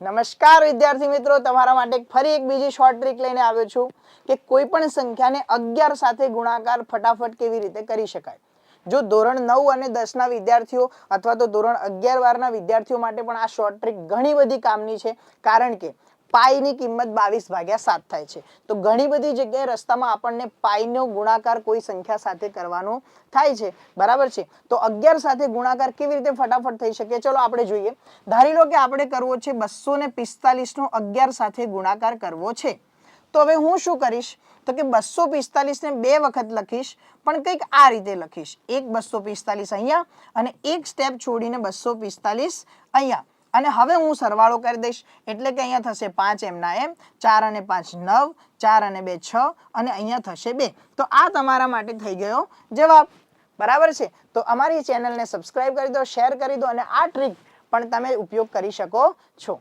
નમસ્કાર વિદ્યાર્થી મિત્રો, તમારા માટે ફરી એક બીજી શોર્ટ ટ્રીક લઈને આવ્યો છું કે કોઈ પણ સંખ્યાને અગિયાર સાથે ગુણાકાર ફટાફટ કેવી રીતે કરી શકાય? જો ધોરણ નવ અને દસના વિદ્યાર્થીઓ અથવા તો ધોરણ અગિયાર બારના વિદ્યાર્થીઓ માટે પણ આ શોર્ટ ટ્રીક ઘણી બધી કામની છે. કારણ કે પાઈની કિંમત બાવીસ ભાગ્યા સાત થાય છે. તો ઘણી બધી જગ્યાએ રસ્તામાં આપણને પાઈનો ગુણાકાર કોઈ સંખ્યા સાથે કરવાનો થાય છે. બરાબર છે? તો અગિયાર સાથે ગુણાકાર કેવી રીતે ફટાફટ થઈ શકે? ચલો આપણે જોઈએ. ધારી લો કે આપણે કરવો છે બસો ને પિસ્તાલીસનો અગિયાર સાથે ગુણાકાર કરવો છે. તો હવે હું શું કરીશ? તો કે બસો પિસ્તાલીસ ને બે વખત લખીશ, પણ કંઈક આ રીતે લખીશ. એક બસો પિસ્તાલીસ અહીંયા અને એક સ્ટેપ છોડીને બસો પિસ્તાલીસ અહીંયા. અને હવે હું સરવાળો કરી દઈશ. એટલે કે અહીંયા થશે પાંચ એમના એમ, ચાર અને પાંચ નવ, ચાર અને બે છ, અને અહીંયા થશે બે. તો આ તમારા માટે થઈ ગયો જવાબ. બરાબર છે? તો અમારી ચેનલને સબસ્ક્રાઇબ કરી દો શેર કરી દો, અને આ ટ્રીક પણ તમે ઉપયોગ કરી શકો છો.